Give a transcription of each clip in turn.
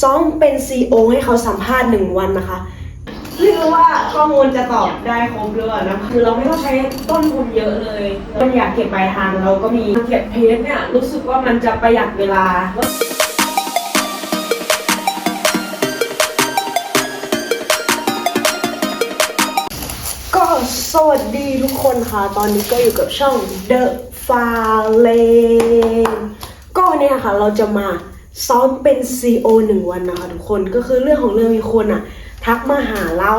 ซ้อมเป็น CEO ให้เขาสัมภาษณ์หนึ่งวันนะคะไม่รู้ว่าข้อมูลจะตอบได้ครบหรือเล่านะคือเราไม่ต้องใช้ต้นทุนเยอะเลยเราอยากเก็บปลายทางเราก็มีเก็บเพจเนี่ยรู้สึกว่ามันจะประหยัดเวลาก็สวัสดีทุกคนค่ะ ตอนนี้ก็อยู่กับช่อง The f a l e n ก็วันนี้นะคะเราจะมา ซ้อมเป็น CEO หนึ่งวันนะคะทุกคนก็คือเรื่องของเรื่องมีคนอะทักมาหาเรา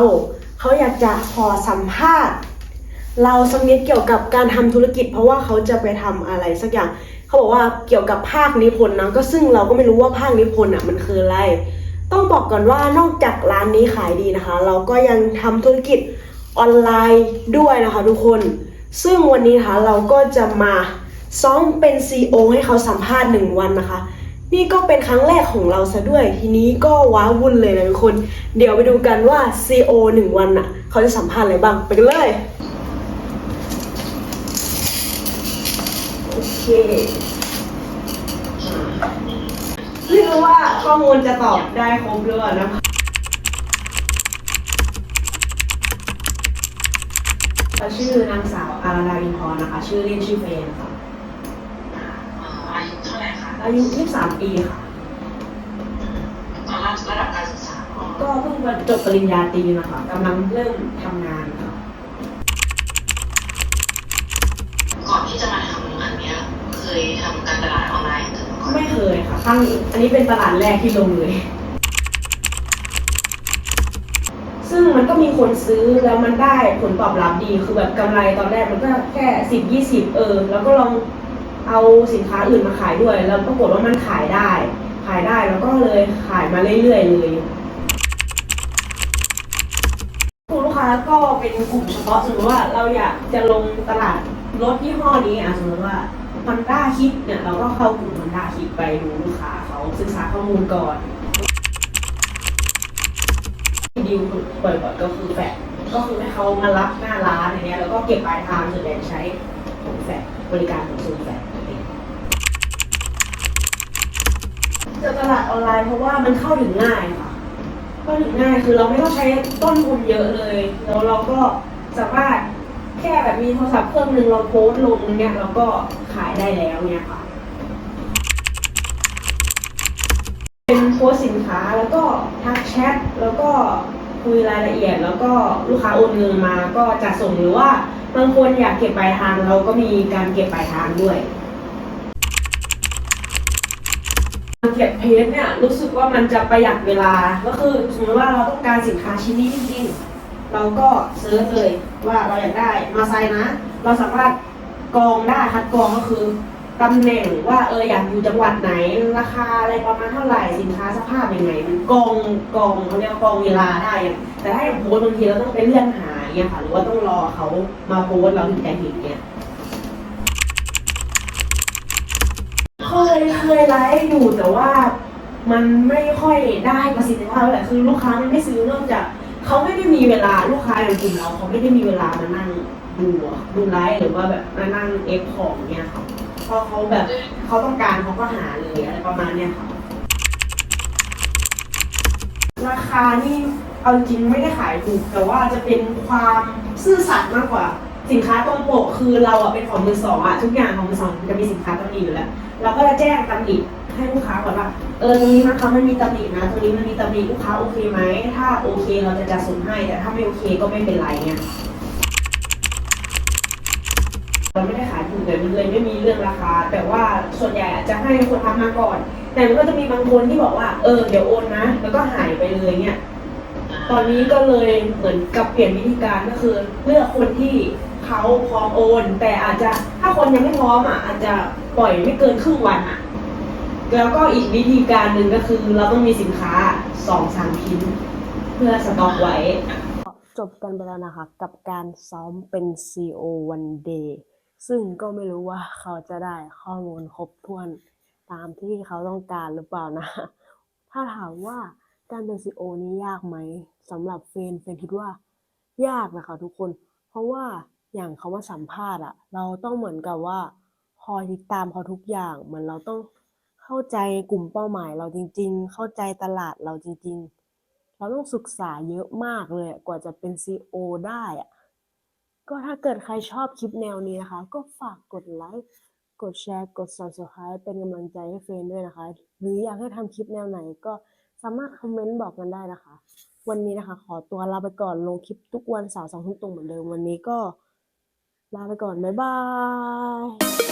เขาอยากจะขอสัมภาษณ์ เราสักนิดเกี่ยวกับการทำธุรกิจ เพราะว่าเขาจะไปทำอะไรสักอย่างเขาบอกว่าเกี่ยวกับภาคนิพนธ์นะก็ซึ่งเราก็ไม่รู้ว่าภาคนิพนธ์อะมันคืออะไร ต้องบอกก่อนว่านอกจากร้านนี้ขายดีนะคะ เราก็ยังทำธุรกิจออนไลน์ด้วยนะคะทุกคน ซึ่งวันนี้นะคะเราก็จะมาซ้อมเป็น CEO ให้เขาสัมภาษณ์หนึ่งวันนะคะ นี่ก็เป็นครั้งแรกของเราซะด้วย ทีนี้ก็ว้าวุ่นเลยนะทุกคน เดี๋ยวไปดูกันว่า CEO หนึ่งวันอะ เขาจะสัมภาษณ์อะไรบ้าง ไปกันเลย โอเคไม่รู้ว่าข้อมูลจะตอบได้ครบหรือเปล่านะเราชื่อนางสาวอาราดาวินพรนะคะ ชื่อเล่นชื่อเฟนค่ะ อายุ23ปีค่ะตอนรับระดับการศึกษาก็ก็เพิ่งจบปริญญาตรีนะคะกำลังเริ่มทำงานค่ะก่อนที่จะมาทำอันเนี้ยเคยทำการตลาดออนไลน์กันมาก่อนไม่เคยค่ะครั้งนี้อันนี้เป็นตลาดแรกที่ลงเลย ซึ่งมันก็มีคนซื้อแล้วมันได้ผลตอบรับดีคือแบบกำไรตอนแรกมันก็แค่สิบยี่สิบเออ แล้วก็ลอง เอาสินค้าอื่นมาขายด้วย แล้วปรากฏว่ามันขายได้ ขายได้แล้วก็เลยขายมาเรื่อยๆเลยกลุ่มลูกค้าก็เป็นกลุ่มเฉพาะสมมติว่าเราอยากจะลงตลาดรถยี่ห้อนี้อะสมมติว่าฮอนด้าคิดเนี่ยเราก็เข้ากลุ่มฮอนด้าคิดไปดูลูกค้าเขาศึกษาข้อมูลก่อนดีลบ่อยๆก็คือแฟกก็คือให้เขามารับหน้าร้านอย่างเงี้ยแล้วก็เก็บปลายทางส่วนใหญ่ใช้ของแฟกบริการของซูนแฟกเองเจอตลาดออนไลน์เพราะว่ามันเข้าถึงง่ายค่ะเข้าถึงง่ายคือเราไม่ต้องใช้ต้นทุนเยอะเลย แล้วเราก็สามารถแค่แบบมีโทรศัพท์เครื่องหนึ่งเราโพสต์ลงเนี่ยเราก็ขายได้แล้วเนี่ยค่ะ เป็นโพสสินค้าแล้วก็ทักแชทแล้วก็คุยรายละเอียด แล้วก็ลูกค้าโอนเงินมาก็จะส่งหรือว่าบางคนอยากเก็บปลายทางเราก็มีการเก็บปลายทางด้วย การเก็บเพจเนี่ยรู้สึกว่ามันจะประหยัดเวลา ก็คือสมมติว่าเราต้องการสินค้าชิ้นนี้จริงๆ เราก็เซิร์ชเลยว่าเราอยากได้มาไซนะ เราสามารถกรองได้คัดกรองก็คือตำแหน่งว่าเอออยากอยู่จังหวัดไหน ราคาอะไรประมาณเท่าไหร่สินค้าสภาพยังไงมันกรองกรองเขาเรียกกองเวลาได้ แต่ถ้าอย่างโพสบางทีเราต้องไปเลื่อนหาย่างเงี้ยค่ะหรือว่าต้องรอเขามาโพสเราถึงจะเห็นเงี้ยเคย ยไลฟ์อยู่แต่ว่ามันไม่ค่อยได้ประสิทธิภาพเท่าไหร่คือลูกค้ามันไม่ซื้อนอกจากเขาไม่ได้มีเวลาลูกค้าอย่างกลุ่มเราเขาไม่ได้มีเวลามานั่งดูอะดูไลฟ์หรือว่าแบบมานั่งเอฟของเนี่ยค่ะเพราะเขาแบบเขาต้องการเขาก็หาเลยอะไรประมาณเนี้ยค่ะราคานี่เอาจริงไม่ได้ขายถูกแต่ว่าจะเป็นความซื่อสัตย์มากกว่า สินค้าตรงปกคือเราอะเป็นของมือสองอะทุกอย่างของมือสองจะมีสินค้าตำหนิอยู่แล้ว เราก็จะแจ้งตำหนิให้ลูกค้าก่อนว่าเออตรงนี้นะคะมันมีตำหนินะตรงนี้มันมีตำหนิลูกค้าโอเคไหมถ้าโอเคเราจะจัดส่งให้แต่ถ้าไม่โอเคก็ไม่เป็นไรเนี่ยเราไม่ได้ขายถูกเลยมันเลยไม่มีเรื่องราคา แต่ว่าส่วนใหญ่จะให้คนทักมาก่อน แต่มันก็จะมีบางคนที่บอกว่าเออเดี๋ยวโอนนะ แล้วก็หายไปเลยเนี่ยตอนนี้ก็เลยเหมือนกับเปลี่ยนวิธีการก็คือเลือกคนที่เขาพร้อมโอน แต่อาจจะถ้าคนยังไม่พร้อมอะอาจจะ ปล่อยไม่เกินครึ่งวันอะแล้วก็อีกวิธีการหนึ่งก็คือเราต้องมีสินค้าสองสามชิ้น เพื่อสต็อกไว้ จบกันไปแล้วนะคะ กับการซ้อมเป็น CEO one day ซึ่งก็ไม่รู้ว่าเขาจะได้ข้อมูลครบถ้วนตามที่เขาต้องการหรือเปล่านะ ถ้าถามว่าการเป็น CEO นี้ยากไหมสำหรับเฟนเฟนคิดว่ายากนะคะทุกคน เพราะว่าอย่างเขามาสัมภาษณ์อะเราต้องเหมือนกับว่า อยติดตามเขาทุกอย่าง เหมือนเราต้องเข้าใจกลุ่มเป้าหมายเราจริง ๆ เข้าใจตลาดเราจริง ๆ เราต้องศึกษาเยอะมากเลยกว่าจะเป็น CEO ได้อะก็ถ้าเกิดใครชอบคลิปแนวนี้นะคะ ก็ฝากกดไลค์กดแชร์กด subscribe เป็นกำลังใจให้เฟรนด้วยนะคะ หรืออยากให้ทำคลิปแนวไหนก็สามารถคอมเมนต์บอกกันได้นะคะ วันนี้นะคะ ขอตัวลาไปก่อนลงคลิปทุกวันเสาร์สองทุ่มตรงเหมือนเดิมวันนี้ก็ ลาไปก่อน บ๊ายบาย